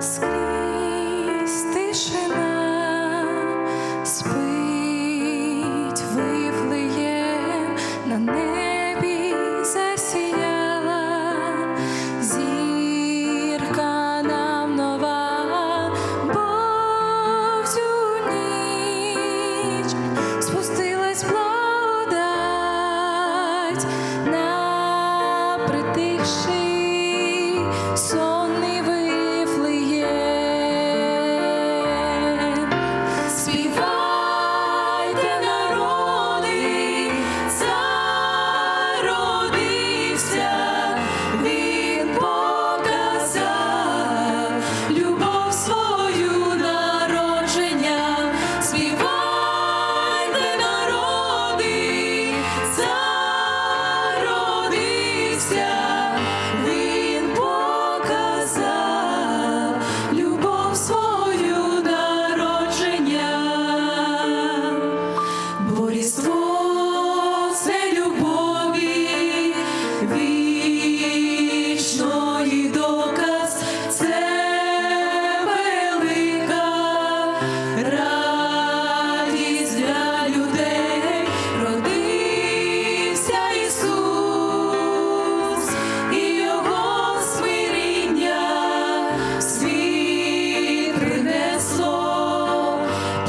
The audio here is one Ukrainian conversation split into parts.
скрізь тишина, спить вифлеєм на небі засіяла зірка нам нова, бо в цю спустилась благодать на притихши.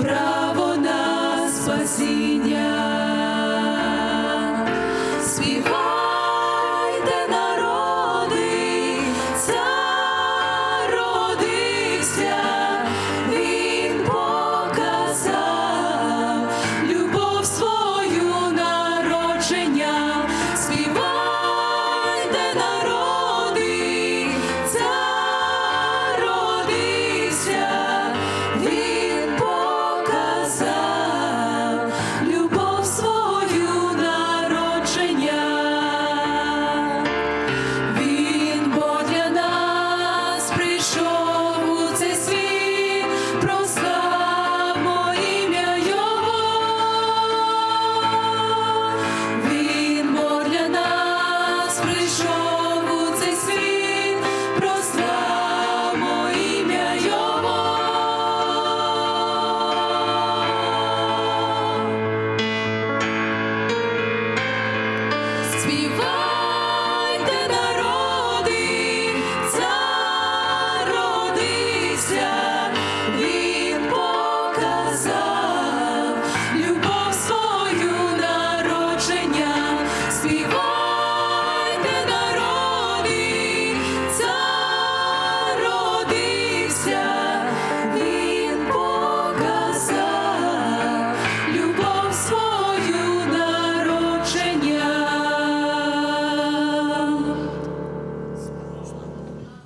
право на спасіння.